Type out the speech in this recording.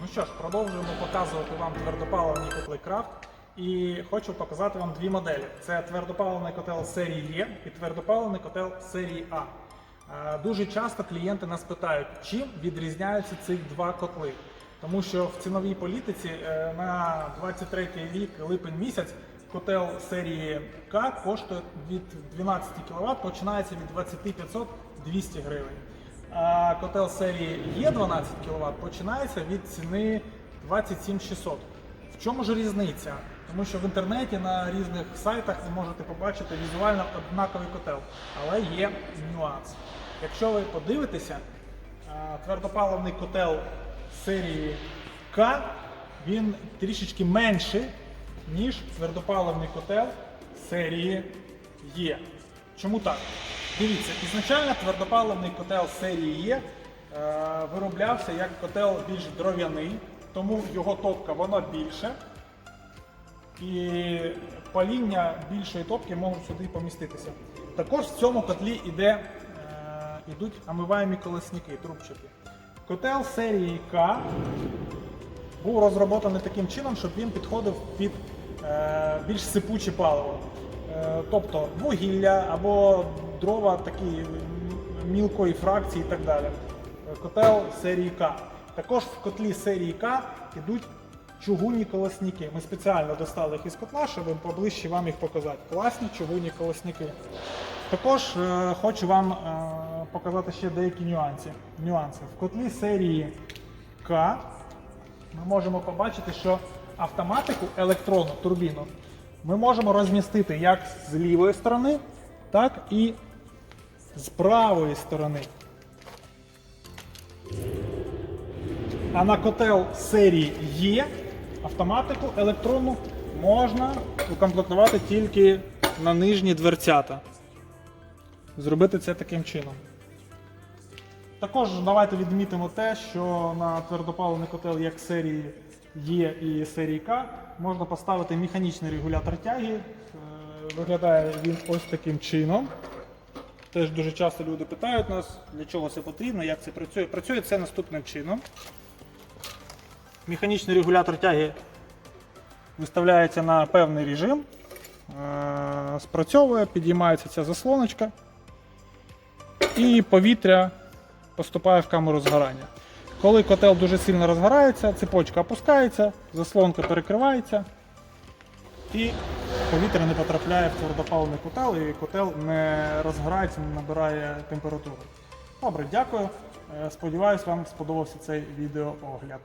Ну що ж, продовжуємо показувати вам твердопаливні котли Крафт. І хочу показати вам дві моделі: це твердопаливний котел серії Е і твердопаливний котел серії А. Е, Дуже часто клієнти нас питають, чим відрізняються ці два котли. Тому що в ціновій політиці е, на 23 рік, липень місяць, котел серії К коштує від 12 кВт, починається від 2500 200 гривень. Котел серії Е 12 кВт починається від ціни 27 600. В чому ж різниця? Тому що в інтернеті на різних сайтах ви можете побачити візуально однаковий котел, але є нюанс. Якщо ви подивитеся, твердопаливний котел серії К він трішечки менший, ніж твердопаливний котел серії Е. Чому так? Дивіться, ізначально твердопаливний котел серії е, вироблявся як котел більш дров'яний, тому його топка вона більша. І паління більшої топки можуть сюди поміститися. Також в цьому котлі іде, е, ідуть омиваємі колесники, трубчаті. Котел серії К був розроблений таким чином, щоб він підходив під е, більш сипуче паливо. Е, тобто вугілля або дрова такі мілкої фракції і так далі. Котел серії К. Також в котлі серії К йдуть чугунні колосники. Ми спеціально достали їх із котла, щоб поближче вам їх показати. Класні чугунні колосники. Також е, хочу вам е, показати ще деякі нюанси. нюанси. В котлі серії К ми можемо побачити, що автоматику електронну турбіну ми можемо розмістити як з лівої сторони, так і з правої сторони. А на котел серії Є автоматику електронну можна укомплектувати тільки на нижні дверцята. Зробити це таким чином. Також давайте відмітимо те, що на твердопаливний котел як серії Є і серії К можна поставити механічний регулятор тяги. Е, Виглядає він ось таким чином. Теж дуже часто люди питають нас, для чого це потрібно, як це працює. Працює це наступним чином. Механічний регулятор тяги виставляється на певний режим, е, спрацьовує, підіймається ця заслоночка і повітря поступає в камеру згорання. Коли котел дуже сильно розгорається, цепочка опускається, заслонка перекривається і повітря не потрапляє в твердопаливний котел, і котел не розгорається, не набирає температуру. Добре, дякую. Е, Сподіваюсь, вам сподобався цей відеоогляд.